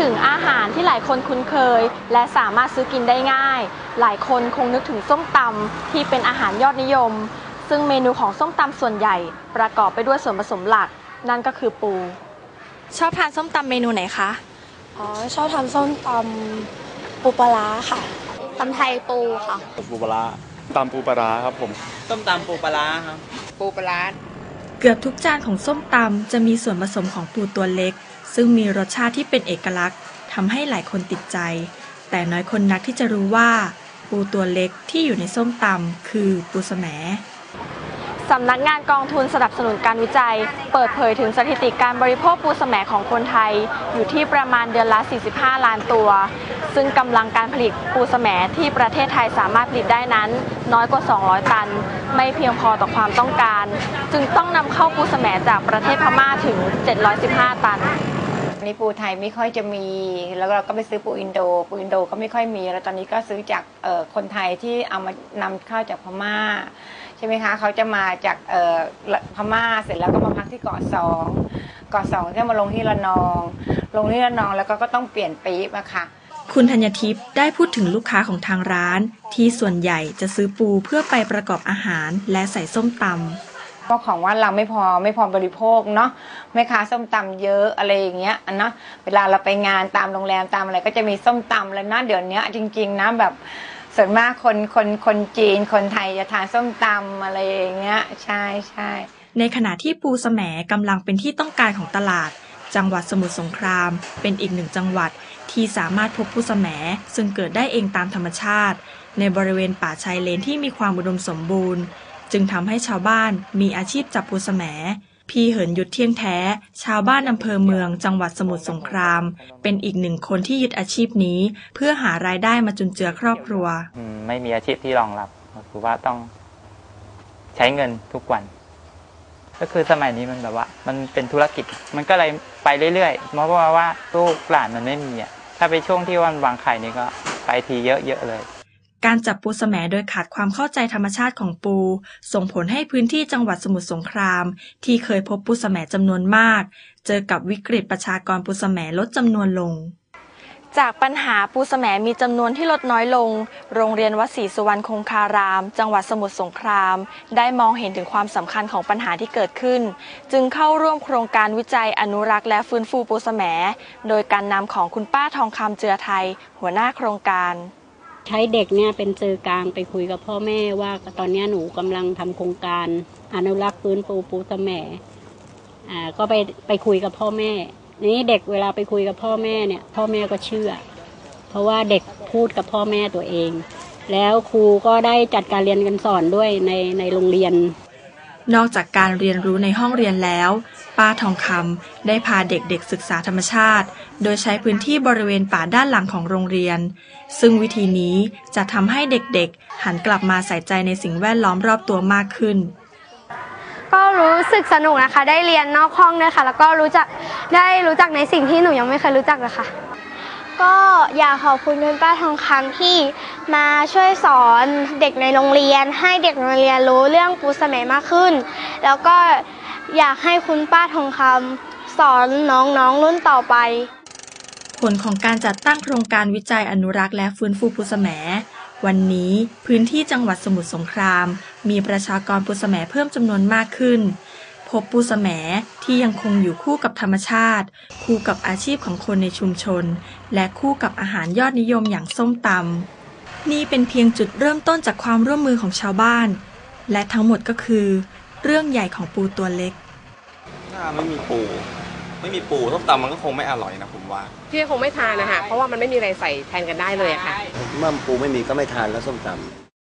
ถึงอาหารที่หลายคนคุ้นเคย และสามารถซื้อกินได้ง่าย หลายคนคงนึกถึงส้มตำที่เป็นอาหารยอดนิยม ซึ่งเมนูของส้มตำส่วนใหญ่ ประกอบไปด้วยส่วนผสมหลัก นั่นก็คือปู ชอบทานส้มตำเมนูไหนคะ อ๋อ ชอบทำส้มตำปูปลาร้าค่ะตำไทยปูค่ะ ปูปลาร้าตำปูปลาร้าครับผม ต้มตำปูปลาร้าครับ ปูปลาร้าเกือบทุกจานของส้มตำจะมีส่วนผสมของปูตัวเล็ก ซึ่งมีรสชาติที่เป็นเอกลักษณ์ทำให้หลายคนติดใจ แต่น้อยคนนักที่จะรู้ว่า ปูตัวเล็กที่อยู่ในส้มตำคือปูสแสม สำนักงานกองทุนสนับสนุนการวิจัย เปิดเผยถึงสถิติการบริโภคปูสแสมของคนไทย อยู่ที่ประมาณเดือนละ 45 ล้านตัว ซึ่งกำลังการผลิตปูสแสมที่ประเทศไทยสามารถผลิตได้นั้น น้อยกว่า 200 ตัน ไม่เพียงพอต่อความต้องการ จึงต้องนำเข้าปูสแสมจากประเทศพม่าถึง 715 ตัน นี่ปูไทยไม่ค่อยจะมี แล้วเราก็ไปซื้อปูอินโด ปูอินโดก็ไม่ค่อยมี แล้วตอนนี้ก็ซื้อจากเอ่อคนไทยที่เอามานำเข้าจากพม่า ใช่ไหมคะเขาจะมาจากเอ่อพม่าเสร็จแล้วก็มาพักที่เกาะสองเกาะสองก็มาลงที่ระนอง ลงที่ระนองแล้วก็ก็ต้องเปลี่ยนปี๊บอะค่ะคุณธัญทิพย์ได้พูดถึงลูกค้าของทางร้าน ที่ส่วนใหญ่จะซื้อปูเพื่อไปประกอบอาหารและใส่ส้มตำ เพราะของว่าเราไม่พอไม่พอบริโภคเนาะแม่ค้าส้มตำเยอะอะไรอย่างเงี้ยอันเนาะเวลาเราไปงานตามโรงแรมตามอะไรก็จะมีส้มตำแล้วนะเดี๋ยวนี้จริง ๆนะแบบส่วนมากคนคนคนจีนคนไทยจะทานส้มตำอะไรอย่างเงี้ยใช่ใช่ในขณะที่ปูสแหมกำลังเป็นที่ต้องการของตลาด จังหวัดสมุทรสงคราม เป็นอีกหนึ่งจังหวัดที่สามารถพบปูสแหมซึ่งเกิดได้เองตามธรรมชาติ ในบริเวณป่าชายเลนที่มีความอุดมสมบูรณ์ จึงทำให้ชาวบ้านมีอาชีพจับปูสแหมพี่เหินยุดเที่ยงแท้ ชาวบ้านอำเภอเมืองจังหวัดสมุทรสงคราม เป็นอีกหนึ่งคนที่ยึดอาชีพนี้ เพื่อหารายได้มาจุนเจือครอบครัว ไม่มีอาชีพที่รองรับก็คือว่าต้องใช้เงินทุกวัน ก็คือสมัยนี้มันแบบว่า มันเป็นธุรกิจ มันก็เลยไปเรื่อยๆ เพราะว่าว่าลูกหลานมันไม่มีอะถ้าไปช่วงที่วันวางไข่นี่ก็ไปทีเยอะๆเลย การจับปูสแหมโดยขาดความเข้าใจธรรมชาติของปู ส่งผลให้พื้นที่จังหวัดสมุทรสงคราม ที่เคยพบปูสแหมจำนวนมาก เจอกับวิกฤตประชากรปูสแหมลดจำนวนลง จากปัญหาปูสแหมมีจำนวนที่ลดน้อยลง โรงเรียนวัดศรีสุวรรณคงคาราม จังหวัดสมุทรสงคราม ได้มองเห็นถึงความสำคัญของปัญหาที่เกิดขึ้น จึงเข้าร่วมโครงการวิจัยอนุรักษ์และฟื้นฟูปูสแหมโดยการนำของคุณป้าทองคำเจือไทย หัวหน้าโครงการ ใช้เด็กเนี่ยเป็นสื่อกลางไปคุยกับพ่อแม่ว่าตอนนี้หนูกำลังทำโครงการอนุรักษ์ฟื้นฟูปูสะแหมอ่าก็ไปไปคุยกับพ่อแม่ นี้เด็กเวลาไปคุยกับพ่อแม่เนี่ย พ่อแม่ก็เชื่อ เพราะว่าเด็กพูดกับพ่อแม่ตัวเอง แล้วครูก็ได้จัดการเรียนการสอนด้วยในในโรงเรียน นอกจากการเรียนรู้ในห้องเรียนแล้ว ป้าทองคำได้พาเด็กๆศึกษาธรรมชาติ โดยใช้พื้นที่บริเวณป่าด้านหลังของโรงเรียน ซึ่งวิธีนี้จะทำให้เด็กๆ หันกลับมาใส่ใจในสิ่งแวดล้อมรอบตัวมากขึ้น ก็รู้สึกสนุกนะคะ ได้เรียนนอกห้องด้วยค่ะ แล้วก็รู้จักได้รู้จักในสิ่งที่หนูยังไม่เคยรู้จักเลยค่ะ ก็อยากขอบคุณคุณป้าทองคำที่มาช่วยสอนเด็กในโรงเรียน ให้เด็กในโรงเรียนรู้เรื่องปูสะแหมมากขึ้น แล้วก็ อยากให้คุณป้าทองคำสอนน้องๆรุ่นต่อไป ผลของการจัดตั้งโครงการวิจัยอนุรักษ์และฟื้นฟูปูสะแหมวันนี้พื้นที่จังหวัดสมุทรสงคราม มีประชากรปูสแหมเพิ่มจำนวนมากขึ้น พบปูสแหมที่ยังคงอยู่คู่กับธรรมชาติ คู่กับอาชีพของคนในชุมชน และคู่กับอาหารยอดนิยมอย่างส้มตำนี่เป็นเพียงจุดเริ่มต้นจากความร่วมมือของชาวบ้าน และทั้งหมดก็คือ เรื่องใหญ่ของปูตัวเล็ก ถ้าไม่มีปู ไม่มีปูส้มตำมันก็คงไม่อร่อยนะผมว่าพี่คงไม่ทานนะคะเพราะว่ามันไม่มีอะไรใส่แทนกันได้เลยอะค่ะ เมื่อปูไม่มีก็ไม่ทานแล้วส้มตำ